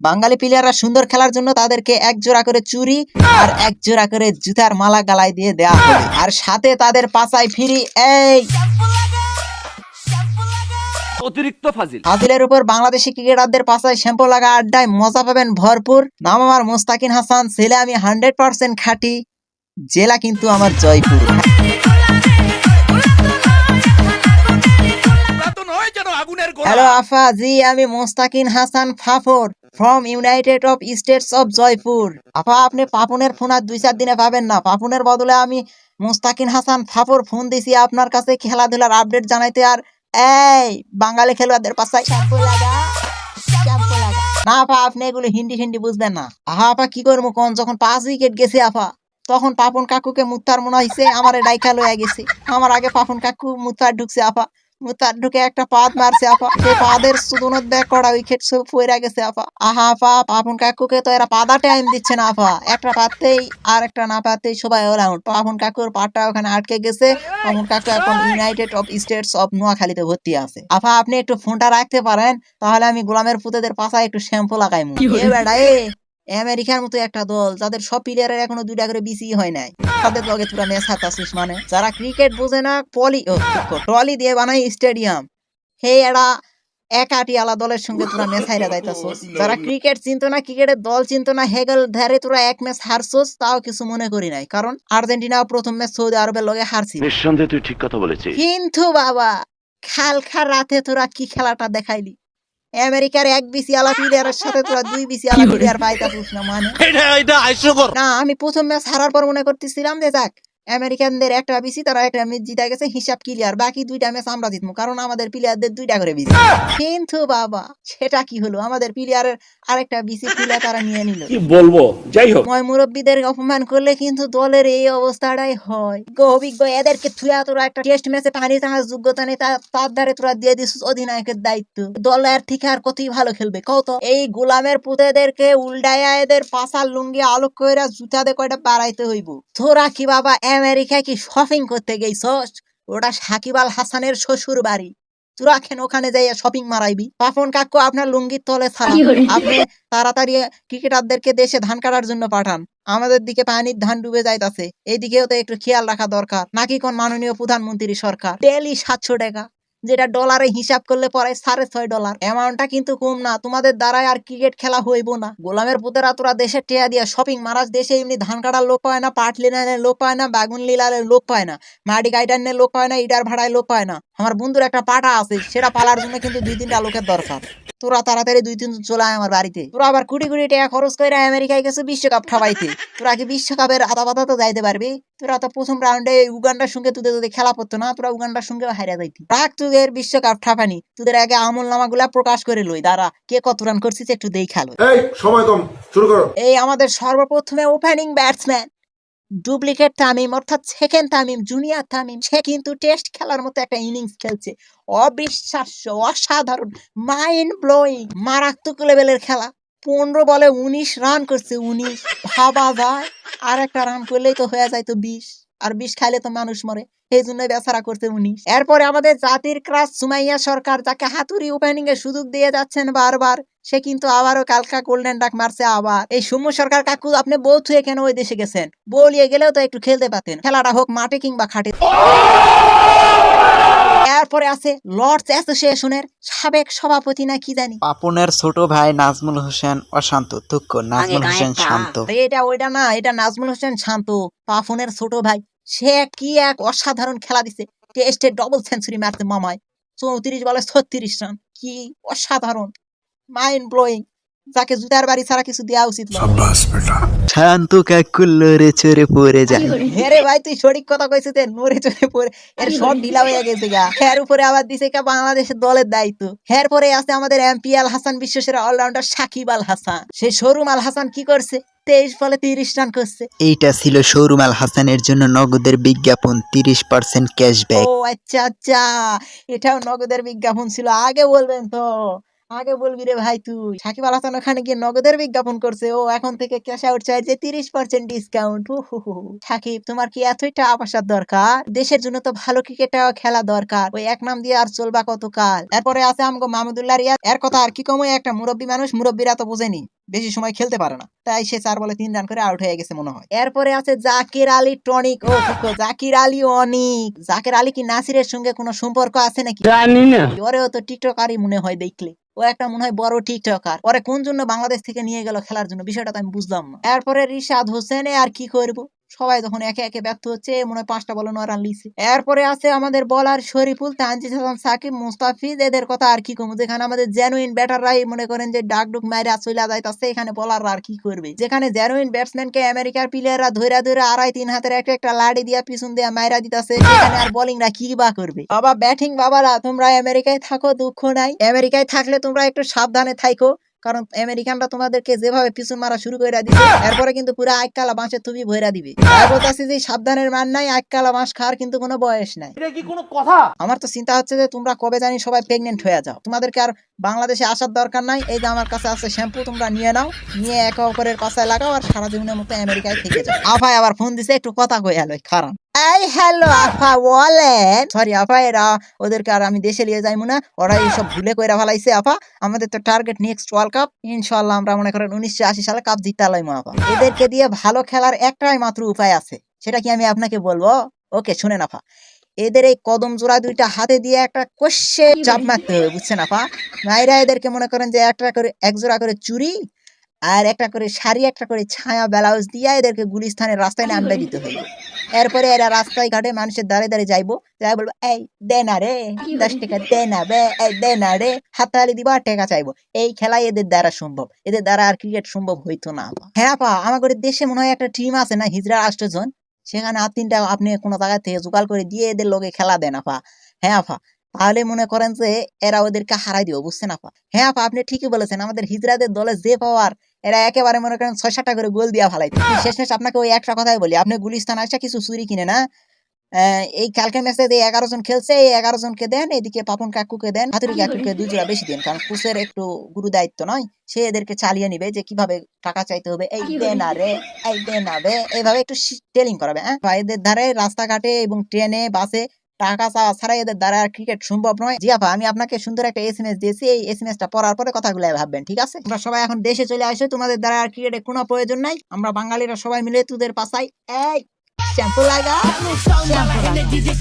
বাঙালি প্লেয়াররা সুন্দর খেলার জন্য তাদেরকে এক জোড়া করে চুরি আর এক জোড়া করে জুতার মালা গালায় দিয়ে দেওয়া হবে। আর সাথে তাদের পাশায় ফিরি এই অতিরিক্ত ফাজিল। ফাজিলের উপর বাংলাদেশি ক্রিকেটারদের পাশায় শ্যাম্পু লাগা আড্ডায় মজা পাবেন ভরপুর। নাম আমার মোস্তাকিন হাসান ছেলে আমি হান্ড্রেড পার্সেন্ট খাঁটি জেলা কিন্তু আমার জয়পুর। হ্যালো আফা জি আমি Mostakin Hasan ফাফর। From united of states of Jaipur আপা, আপনি পাপনের ফোন আর দুই চার দিনে পাবেন না। পাপনের বদলে আমি মোস্তাকিন হাসান ফাফর ফোন দিছি আপনার কাছে খেলাধুলার আপডেট জানাইতে আর এই বাঙালি খেলোয়াড়দের পাশায় না আপা, আপনি এগুলো হিন্দি হিন্দি বুঝবেন না। আহা, আপা, কি করব কোন? যখন পাঁচ উইকেট গেছে আপা, তখন পাপন কাকুকে মুত্তার মনে হয়েছে আমার ডাইকা লয়ে গেছে। আমার আগে পাপন কাকু মুত্তার ঢুকছে আপা। মুতার ঢুকে একটা পাত মারছে আপা। সেই পাদের সুদনত ব্যাক করা উইকেট সব পইরা গেছে আপা। আহা আপা পাপন কাকুকে তো এরা পাদা টাইম দিচ্ছে না আপা। একটা পাতেই আর একটা না পাতেই সবাই অল আউট পাপন কাকুর পাটটা ওখানে আটকে গেছে। পাপন কাকু এখন ইউনাইটেড অফ স্টেটস অফ নোয়াখালীতে ভর্তি আছে। আপা আপনি একটু ফোনটা রাখতে পারেন তাহলে আমি গোলামের পুতেদের পাশায় একটু শ্যাম্পু লাগাইমু। এ বেড়া এ। আমেরিকার মতো একটা দল যাদের সব প্লেয়ারের এখনও দুইটা করে বিসি হয় নাই। তাদের লগে তোরা ম্যাচ হাতাছিস মানে। যারা ক্রিকেট বোঝে না পলি ট্রলি দিয়ে বানাই স্টেডিয়াম হে এরা একাটি আলা দলের সঙ্গে তোরা ম্যাচ হাইরা যাইতাছস। যারা ক্রিকেট চিনতো না ক্রিকেটের দল চিনতো না হেগল ধারে তোরা এক ম্যাচ হারছস তাও কিছু মনে করি নাই। কারণ আর্জেন্টিনা প্রথম ম্যাচ সৌদি আরবের লগে হারছি নিঃসন্দেহে তুই ঠিক কথা বলেছিস। কিন্তু বাবা খালখা রাতে তোরা কি খেলাটা দেখাইলি? আমেরিকার এক বিসি আলা প্লেয়ারের সাথে তোরা দুই বিসি আলা প্লেয়ার পাইতাছিস না মানে? এটা এটা হাস্যকর না আমি প্রথম ম্যাচ হারার পর মনে করতেছিলাম যে যাক আমেরিকানদের একটা বিসি তারা একটা ম্যাচ জিতা গেছে হিসাব ক্লিয়ার বাকি দুইটা ম্যাচ আমরা জিতবো কারণ আমাদের প্লেয়ারদের দুইটা করে বিসি। কিন্তু বাবা সেটা কি হলো? আমাদের প্লেয়ারের আরেকটা বিসি প্লেয়ার তারা নিয়ে নিল। কি বলব? যাই হোক। ময় মুরব্বীদের অপমান করলে কিন্তু দলের এই অবস্থাটাই হয়। গো অভিজ্ঞ এদেরকে থুয়া তোরা একটা টেস্ট ম্যাচে পানি টানার যোগ্যতা নেই তার ধারে তোরা দিয়ে দিস অধিনায়কের দায়িত্ব। দলের ঠিক আর কতই ভালো খেলবে কত এই গোলামের পুতেদেরকে উল্টাইয়া এদের পাশার লুঙ্গি আলোক কইরা জুতা দিয়ে কয়টা বাড়াইতে হইব? তোরা কি বাবা আমেরিকা কি শপিং করতে গেছস ওটা সাকিব আল হাসানের শ্বশুর বাড়ি। তোরা কেন ওখানে যাইয়া শপিং মারাইবি? পাপন কাকু আপনার লুঙ্গির তলে ছাড়া আপনি তাড়াতাড়ি ক্রিকেটারদেরকে দেশে ধান কাটার জন্য পাঠান। আমাদের দিকে পানির ধান ডুবে যাইতাছে। এইদিকেও তো একটু খেয়াল রাখা দরকার। নাকি কোন মাননীয় প্রধানমন্ত্রী সরকার? ডেলি সাতশো টাকা। যেটা ডলারে হিসাব করলে পরে সাড়ে ছয় ডলার অ্যামাউন্টটা কিন্তু কম না, তোমাদের দ্বারাই আর ক্রিকেট খেলা হইব না। গোলামের পুতেরা তোরা দেশে টেয়া দিয়া শপিং মারাজ দেশে এমনি ধান কাটার লোক পায় না, পাট লিনারের লোক পায় না, বাগুন লিলারের লোক পায় না, মাটি গাইডার নিয়ে লোক পায় না, ইটার ভাড়ায় লোক পায় না। আমার বন্ধুর একটা পাটা আছে, সেটা পালার জন্য কিন্তু দুই তিনটা লোকের দরকার। তোরা তাড়াতাড়ি দুই তিন চলে আয় আমার বাড়িতে। তোরা আবার কোটি কোটি টাকা খরচ করে আমেরিকায় গেছে বিশ্বকাপ ঠাবাইতে। তোরা কি বিশ্বকাপের আদা পাতা তো যাইতে পারবি? তোরা তো প্রথম রাউন্ডে উগান্ডার সঙ্গে তোদের যদি খেলা পড়তো না তোরা উগান্ডার সঙ্গে হারিয়ে যাইতি। রাখ তোদের বিশ্বকাপ ঠাপানি তোদের আগে আমল নামাগুলা প্রকাশ করে লই দাঁড়া কে কত রান করছিস একটু দেই খেলো এই সময় কম শুরু করো। এই আমাদের সর্বপ্রথমে ওপেনিং ব্যাটসম্যান ডুপ্লিকেট তামিম অর্থাৎ সেকেন্ড তামিম জুনিয়র তামিম সে কিন্তু টেস্ট খেলার মতো একটা ইনিংস খেলছে। অবিশ্বাস্য অসাধারণ মাইন্ড ব্লোয়িং মারাত্মক লেভেলের খেলা। পনেরো বলে উনিশ রান করছে, উনিশ। ভাবা যায়। আর একটা রান করলেই তো হয়ে যায় তো বিশ। আর বিষ খাইলে তো মানুষ মরে। এই জন্য বেচারা করছে উনিশ। এরপরে আমাদের জাতির ক্রাস সুমাইয়া সরকার, যাকে হাতুড়ি ওপেনিং এর সুযোগ দিয়ে যাচ্ছেন বারবার, সে কিন্তু আবারও কালকা গোল্ডেন ডাক মারছে আবার। এই সৌম্য সরকার কাকু, আপনি বউ থুয়ে কেন ওই দেশে গেছেন? বলিয়ে গেলেও তো একটু খেলতে পারতেন। খেলাটা হোক মাঠে কিংবা খাটে। এরপরে আছে লর্ডস অ্যাসোসিয়েশনের সাবেক সভাপতি না কি জানি। পাপনের ছোট ভাই নাজমুল হোসেন অশান্ত দুঃখ নাজমুল হোসেন শান্ত। এটা ওইটা না এটা নাজমুল হোসেন শান্ত পাপনের ছোট ভাই। সে কি এক অসাধারণ খেলা দিছে। টেস্টে ডবল সেঞ্চুরি মারছে মামায়। চৌত্রিশ বলে ছত্রিশ রান। কি অসাধারণ। মাইন্ড ব্লোয়িং যাকে জুতার বাড়ি ছাড়া কিছু দেওয়া উচিত শান্ত কাকু লড়ে চড়ে পড়ে যায়। হেরে ভাই তুই সঠিক কথা কইছিস তে নড়ে চড়ে পড়ে। এর সব ঢিলা হয়ে গেছে গা। এর উপরে আবার দিছে কা বাংলাদেশের দলের দায়িত্ব। এর পরে আছে আমাদের এমপি আল হাসান বিশ্বসেরা অলরাউন্ডার সাকিব আল হাসান। সে শোরুম আল হাসান কি করছে? তেইশ বলে তিরিশ রান করছে। এইটা ছিল শোরুম আল হাসানের জন্য নগদের বিজ্ঞাপন তিরিশ পার্সেন্ট ক্যাশব্যাক ও আচ্ছা আচ্ছা। এটাও নগদের বিজ্ঞাপন ছিল আগে বলবেন তো। আগে বলবি রে ভাই তুই। সাকিব আল হাসান ওখানে গিয়ে নগদের বিজ্ঞাপন করছে। ও এখন থেকে ক্যাশ আউট চাইছে তিরিশ পার্সেন্ট ডিসকাউন্ট সাকিব তোমার কি এতই টাকা পয়সার দরকার? দেশের জন্য তো ভালো ক্রিকেট খেলা দরকার। ওই এক নাম দিয়ে আর চলবা কতকাল? এরপরে আছে আমগো মাহমুদুল্লাহ রিয়াদ। এর কথা আর কি কমই একটা মুরব্বী মানুষ মুরব্বীরা তো বোঝেনি। বেশি সময় খেলতে পারে না। তাই সে চার বলে তিন রান করে আউট হয়ে গেছে মনে হয়। এরপরে আছে জাকির আলী টনিক। ও জাকির আলী অনিক। জাকির আলী কি নাসিরের সঙ্গে কোনো সম্পর্ক আছে নাকি? জানি না। ওরেও তো টিকটকারই মনে হয় দেখলে। ও একটা মনে হয় বড় টিকটকার পরে কোন জন্য বাংলাদেশ থেকে নিয়ে গেল খেলার জন্য? বিষয়টা তো আমি বুঝলাম না। এরপরে রিশাদ হোসেন আর কি করব? সবাই তখন একে একে ব্যর্থ হচ্ছে, মনে হয় পাঁচটা বলে নয় রান লিখছে এরপরে আছে আমাদের বলার শরীফুল তানজিদ হাসান, সাকিব, মুস্তাফিজ, এদের কথা আর কি কমু? যেখানে আমাদের জেনুইন ব্যাটাররাই মনে করেন যে ডাক ডুক মাইরা চলে যাইতাছে, এখানে বলাররা আর কি করবে? যেখানে জেনুইন ব্যাটসম্যানকে আমেরিকার প্লেয়াররা ধইরা ধইরা আড়াই, তিন হাতের একটা একটা লাড়ি দিয়া পিছন দিয়া মাইরা দিতাছে সেখানে আর বোলিংরা কি বা করবে? বাবা ব্যাটিং বাবারা, তোমরা আমেরিকায় থাকো, দুঃখ নাই। আমেরিকায় থাকলে তোমরা একটু সাবধানে থাইকো। কারণ আমেরিকানরা তোমাদেরকে যেভাবে পিছন মারা শুরু করে দিবে এরপরে কিন্তু পুরো আইকালা বাঁশের তুমি ভইরা দিবে। আর বলতাছি যে সাবধানের মান নাই আইকালা বাঁশ খাওয়ার কিন্তু কোনো বয়স নাই। এটা কি কোনো কথা? আমার তো চিন্তা হচ্ছে যে তোমরা কবে জানি সবাই প্রেগনেন্ট হয়ে যাও। তোমাদেরকে আর বাংলাদেশে আসার দরকার নাই। এই যে আমার কাছে আছে শ্যাম্পু তোমরা নিয়ে নাও নিয়ে একে অপরের পাশায় লাগাও আর সারা জীবনের মতো আমেরিকায় থেকে যাও। আফাই আবার ফোন দিছে একটু কথা কই হ্যালো খারাপ এই হ্যালো আফা বলেন সরি আফা এরা ওদেরকে আর আমি দেশে নিয়ে যাইমু না। ওরা এইসব ভুলে কইরা ফেলাইছে আপা। আমাদের তো টার্গেট নেক্সট ওয়ার্ল্ড কাপ ইনশাল্লাহ আমরা মনে করেন উনিশশো আশি সালে কাপ জিতালাইমু আপা। এদেরকে দিয়ে ভালো খেলার একটাই মাত্র উপায় আছে। সেটা কি আমি আপনাকে বলব? ওকে শুনেন আপা। এদের এই কদম জোড়া দুইটা হাতে দিয়ে একটা কষে চাপ মারতে হবে, বুঝছেন আপা? মায়েরা এদেরকে মনে করেন যে একটা করে, এক জোড়া করে চুরি আর একটা করে শাড়ি, একটা করে ছায়া ব্লাউজ দিয়ে এদেরকে গুলিস্থানের রাস্তায় নামবে দিতে হবে। এরপরে এরা রাস্তায় ঘাটে মানুষের দাঁড়ে দাঁড়িয়ে যাইবো। যাই বলব এই দে না রে দশ টাকা দে না বে এই দে না রে হাততালি দিবা টাকা চাইব। এই খেলাই এদের দ্বারা সম্ভব। এদের দ্বারা আর ক্রিকেট সম্ভব হইতো না। হ্যাঁ পা আমাদের দেশে মনে হয় একটা টিম আছে না হিজরা আষ্টজন সেখানে আর তিনটা আপনি কোনো জায়গা থেকে জোগাড় করে দিয়ে এদের লোকে খেলা দেন আপা। হ্যাঁ আপা তাহলে মনে করেন যে এরা ওদেরকে হারাই দিব বুঝছেন আপা? হ্যাঁ আপা আপনি ঠিকই বলেছেন আমাদের হিজরাদের দলে যে পাওয়ার এরা একেবারে মনে করেন ছয় সাতটা করে গোল দিয়া ফালাই শেষমেশ আপনাকে ওই একটা কথাই বলি আপনি গুলিস্তান আসা কিছু চুরি কিনে না। এই কালকে ম্যাচে যে এগারো জন খেলছে এই এগারো জনকে দেন এদিকে পাপন কাকুকে দেন হাতুরি কাকুকে দুই জোড়া বেশি দেন কারণ কোচের একটু গুরু দায়িত্ব নয়। সে এদেরকে চালিয়ে নিবে যে কীভাবে টাকা চাইতে হবে। এই দে না রে এই দে না এইভাবে একটু টেলিং করাবে হ্যাঁ? এদের ধারে রাস্তাঘাটে এবং ট্রেনে বাসে টাকা চাওয়া ছাড়া এদের দ্বারা আর ক্রিকেট সম্ভব নয়। জিয়াফা আমি আপনাকে সুন্দর একটা এস এম এস দিয়েছি। এই এস এম এস টা পড়ার পরে কথাগুলো ভাববেন ঠিক আছে? তোমরা সবাই এখন দেশে চলে আসো তোমাদের দ্বারা আর ক্রিকেটের কোনো প্রয়োজন নাই। আমরা বাঙালিরা সবাই মিলে তোদের পাশাই এই শ্যাম্পু লাগা শ্যাম্পু লাগা